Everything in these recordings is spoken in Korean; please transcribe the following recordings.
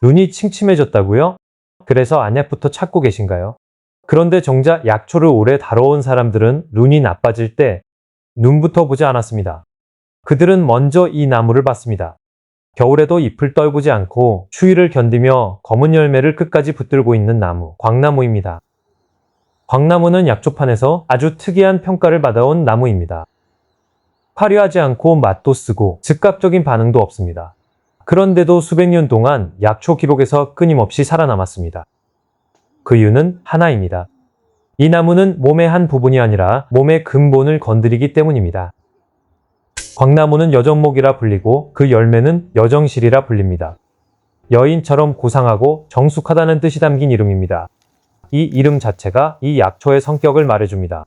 눈이 침침해졌다고요? 그래서 안약부터 찾고 계신가요? 그런데 정작 약초를 오래 다뤄온 사람들은 눈이 나빠질 때 눈부터 보지 않았습니다. 그들은 먼저 이 나무를 봤습니다. 겨울에도 잎을 떨구지 않고 추위를 견디며 검은 열매를 끝까지 붙들고 있는 나무, 광나무입니다. 광나무는 약초판에서 아주 특이한 평가를 받아온 나무입니다. 화려하지 않고 맛도 쓰고 즉각적인 반응도 없습니다. 그런데도 수백 년 동안 약초 기록에서 끊임없이 살아남았습니다. 그 이유는 하나입니다. 이 나무는 몸의 한 부분이 아니라 몸의 근본을 건드리기 때문입니다. 광나무는 여정목이라 불리고 그 열매는 여정실이라 불립니다. 여인처럼 고상하고 정숙하다는 뜻이 담긴 이름입니다. 이 이름 자체가 이 약초의 성격을 말해줍니다.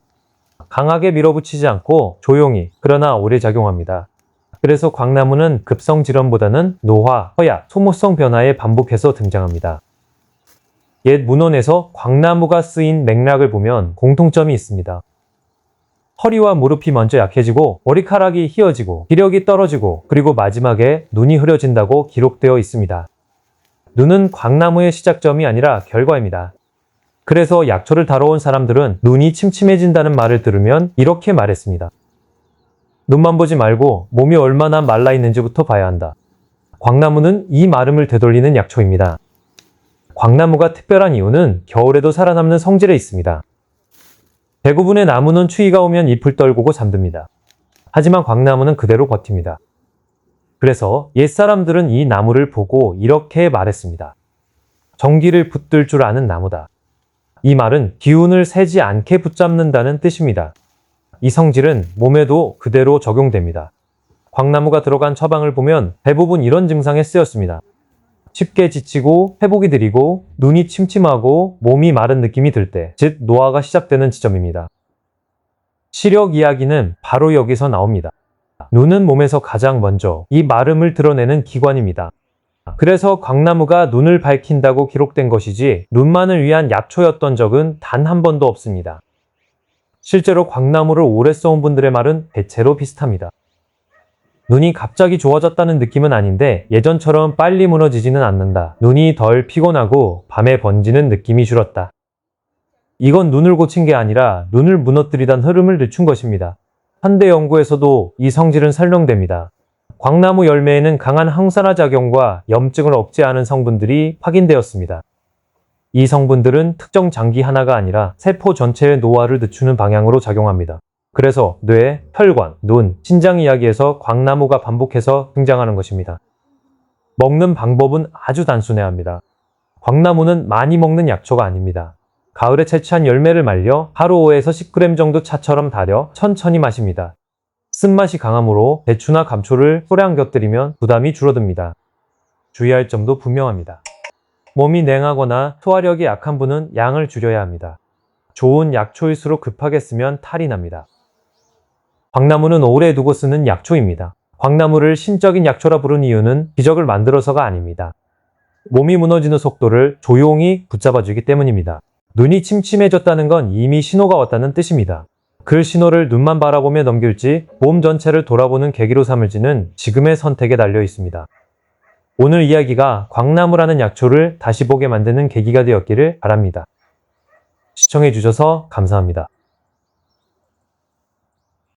강하게 밀어붙이지 않고 조용히 그러나 오래 작용합니다. 그래서 광나무는 급성 질환보다는 노화, 허약, 소모성 변화에 반복해서 등장합니다. 옛 문헌에서 광나무가 쓰인 맥락을 보면 공통점이 있습니다. 허리와 무릎이 먼저 약해지고 머리카락이 휘어지고 기력이 떨어지고 그리고 마지막에 눈이 흐려진다고 기록되어 있습니다. 눈은 광나무의 시작점이 아니라 결과입니다. 그래서 약초를 다뤄온 사람들은 눈이 침침해진다는 말을 들으면 이렇게 말했습니다. 눈만 보지 말고 몸이 얼마나 말라 있는지부터 봐야 한다. 광나무는 이 마름을 되돌리는 약초입니다. 광나무가 특별한 이유는 겨울에도 살아남는 성질에 있습니다. 대부분의 나무는 추위가 오면 잎을 떨구고 잠듭니다. 하지만 광나무는 그대로 버팁니다. 그래서 옛사람들은 이 나무를 보고 이렇게 말했습니다. 전기를 붙들 줄 아는 나무다. 이 말은 기운을 세지 않게 붙잡는다는 뜻입니다. 이 성질은 몸에도 그대로 적용됩니다. 광나무가 들어간 처방을 보면 대부분 이런 증상에 쓰였습니다. 쉽게 지치고 회복이 느리고 눈이 침침하고 몸이 마른 느낌이 들 때, 즉 노화가 시작되는 지점입니다. 시력 이야기는 바로 여기서 나옵니다. 눈은 몸에서 가장 먼저 이 마름을 드러내는 기관입니다. 그래서 광나무가 눈을 밝힌다고 기록된 것이지 눈만을 위한 약초였던 적은 단 한 번도 없습니다. 실제로 광나무를 오래 써온 분들의 말은 대체로 비슷합니다. 눈이 갑자기 좋아졌다는 느낌은 아닌데 예전처럼 빨리 무너지지는 않는다. 눈이 덜 피곤하고 밤에 번지는 느낌이 줄었다. 이건 눈을 고친 게 아니라 눈을 무너뜨리던 흐름을 늦춘 것입니다. 현대 연구에서도 이 성질은 설명됩니다. 광나무 열매에는 강한 항산화 작용과 염증을 억제하는 성분들이 확인되었습니다. 이 성분들은 특정 장기 하나가 아니라 세포 전체의 노화를 늦추는 방향으로 작용합니다. 그래서 뇌, 혈관, 눈, 신장 이야기에서 광나무가 반복해서 등장하는 것입니다. 먹는 방법은 아주 단순해야 합니다. 광나무는 많이 먹는 약초가 아닙니다. 가을에 채취한 열매를 말려 하루 5에서 10g 정도 차처럼 달여 천천히 마십니다. 쓴맛이 강하므로 배추나 감초를 소량 곁들이면 부담이 줄어듭니다. 주의할 점도 분명합니다. 몸이 냉하거나 소화력이 약한 분은 양을 줄여야 합니다. 좋은 약초일수록 급하게 쓰면 탈이 납니다. 광나무는 오래 두고 쓰는 약초입니다. 광나무를 신적인 약초라 부른 이유는 기적을 만들어서가 아닙니다. 몸이 무너지는 속도를 조용히 붙잡아주기 때문입니다. 눈이 침침해졌다는 건 이미 신호가 왔다는 뜻입니다. 그 신호를 눈만 바라보며 넘길지 몸 전체를 돌아보는 계기로 삼을지는 지금의 선택에 달려 있습니다. 오늘 이야기가 광나무라는 약초를 다시 보게 만드는 계기가 되었기를 바랍니다. 시청해주셔서 감사합니다.